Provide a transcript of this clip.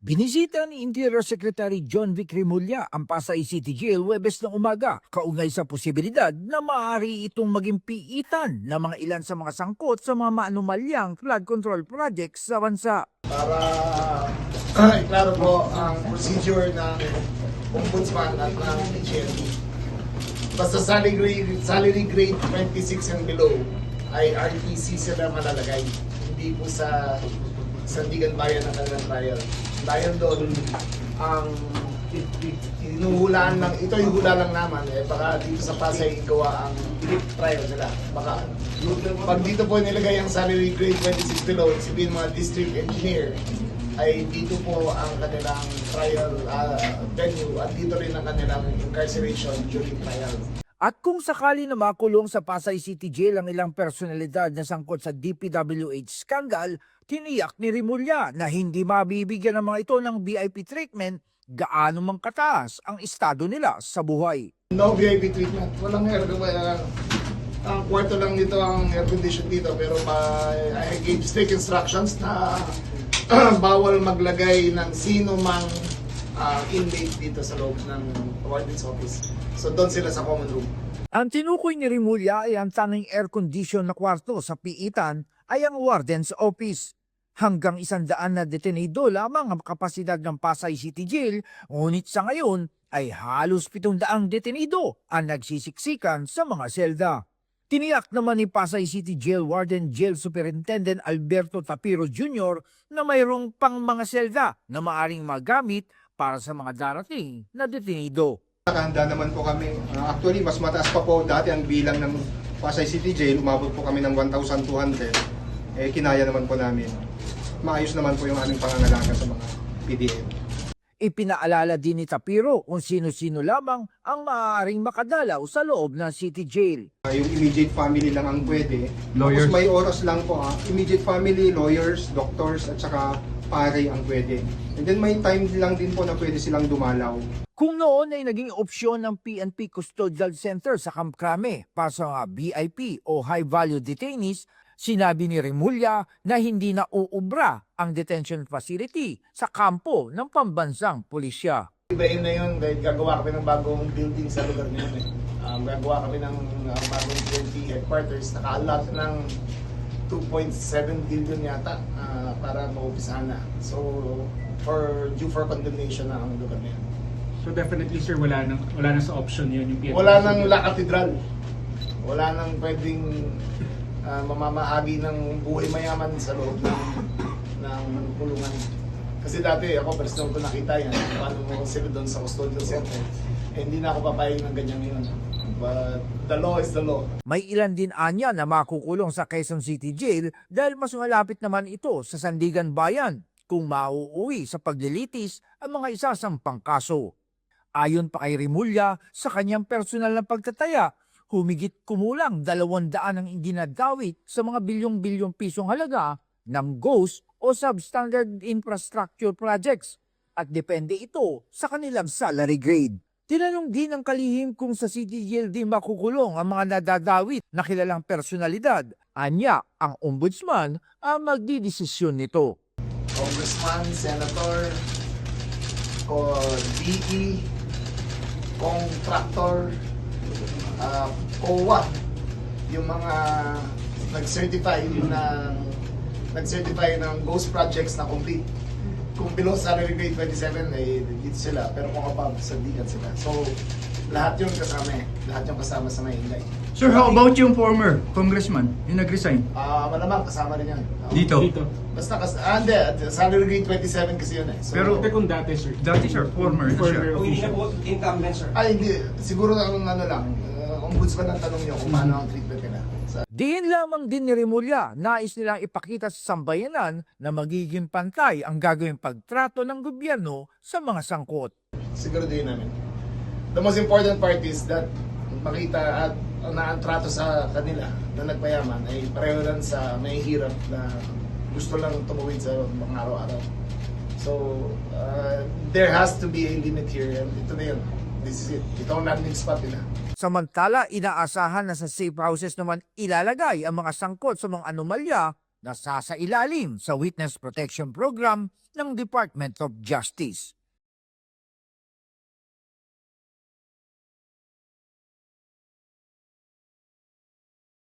Binisita ni Interior Secretary John Vic Rimulya ang Pasay City Jail Webes ng umaga kaugnay sa posibilidad na maaari itong maging piitan ng mga ilan sa mga sangkot sa mga maanumalyang flood control projects sa bansa. para uh, klaro po ang procedure ng ombudsman at ng PGMP. Basta salary grade, salary grade 26 and below ay RTC sila malalagay. Hindi po sa Sandigan Bayan ng kanilang trial. Dahil doon, ang inuhulaan lang, ito yung hula lang naman, eh, baka dito sa Pasay gawa ang trial nila. Baka, pag dito po nilagay ang salary grade 26 below, sabihin mga district engineer, ay dito po ang kanilang trial ah, venue at dito rin ang kanilang incarceration during trial. At kung sakali na makulong sa Pasay City Jail ang ilang personalidad na sangkot sa DPWH scandal, tiniyak ni Rimulya na hindi mabibigyan ng mga ito ng VIP treatment gaano mang kataas ang estado nila sa buhay. No VIP treatment. Walang air uh, ang kwarto lang dito ang air condition dito pero ma- I gave strict instructions na bawal maglagay ng sino mang ah, inmate dito sa loob ng warden's office. So doon sila sa common room. Ang tinukoy ni Rimulya ay ang tanging air condition na kwarto sa piitan ay ang warden's office. Hanggang isandaan na detenido lamang ang kapasidad ng Pasay City Jail, ngunit sa ngayon ay halos pitong daang detenido ang nagsisiksikan sa mga selda. Tiniyak naman ni Pasay City Jail Warden Jail Superintendent Alberto Tapiro Jr. na mayroong pang mga selda na maaring magamit para sa mga darating na detenido. Nakahanda naman po kami. Uh, actually, mas mataas pa po dati ang bilang ng Pasay City Jail. Umabot po kami ng 1,200. Eh, kinaya naman po namin. Maayos naman po yung aming pangangalaga sa mga PDM. Ipinaalala din ni Tapiro kung sino-sino lamang ang maaaring makadalaw sa loob ng City Jail. Uh, yung immediate family lang ang pwede. Lawyers. Tapos may oras lang po. ah. immediate family, lawyers, doctors, at saka pare ang pwede. And then may time lang din po na pwede silang dumalaw. Kung noon ay naging opsyon ng PNP Custodial Center sa Camp Crame para sa mga VIP o high-value detainees, sinabi ni Remulla na hindi na uubra ang detention facility sa kampo ng pambansang pulisya. Ibahin na yun dahil gagawa kami ng bagong building sa lugar na yun eh. Um, gagawa kami ng uh, bagong PNP headquarters. Naka-allot ng 2.7 billion yata uh, para maumpisahan na. So, for due for condemnation na ang lugar na yun. So definitely sir, wala nang wala na sa option 'yun yung PNP. Wala nang La Catedral. Wala nang pwedeng uh, mamamahagi ng buhay mayaman sa loob ng, ng kulungan. Kasi dati ako personal ko nakita yan, paano mo sila doon sa custodial center. Eh, hindi na ako papayag ng ganyan yun. But the law is the law. May ilan din anya na makukulong sa Quezon City Jail dahil mas malapit naman ito sa Sandigan Bayan kung mauuwi sa paglilitis ang mga isasampang kaso. Ayon pa kay Rimulya, sa kanyang personal na pagtataya, humigit kumulang dalawang daan ang dinadawit sa mga bilyong-bilyong pisong halaga ng GHOST o Substandard Infrastructure Projects at depende ito sa kanilang salary grade. Tinanong din ng kalihim kung sa din makukulong ang mga nadadawit na kilalang personalidad. Anya, ang ombudsman ang magdidesisyon nito. Congressman, Senator, o DE, contractor, uh, COA, yung mga nag-certify ng nag-certify ng ghost projects na complete. Kung below salary grade 27, eh, dito sila. Pero kung above, sandigan sila. So, lahat yung kasama eh. Lahat yung kasama sa may ingay. Sir, how about yung former congressman yung nag-resign? Ah, malamang kasama rin yan. Ah, Dito? Dito. Basta, kas ah, hindi. Salary grade 27 kasi yun eh. So, Pero- Pero kung dati sir. Dati sir, former na siya. Former Kung hindi na official. po incumbent, sir. Ay, hindi. Siguro ang ano lang, uh, ombudsman ang tanong niyo kung paano ang treatment nila. Sa, Diin lamang din ni Rimulya, nais nilang ipakita sa sambayanan na magiging pantay ang gagawing pagtrato ng gobyerno sa mga sangkot. siguro din namin. The most important part is that makita at na ang sa kanila na nagpayaman ay pareho lang sa may hirap na gusto lang tumuwid sa mga araw-araw. So, uh, there has to be a limit here and ito na yun. This is it. Ito ang landing spot nila. Samantala, inaasahan na sa safe houses naman ilalagay ang mga sangkot sa mga anomalya na sasailalim sa Witness Protection Program ng Department of Justice.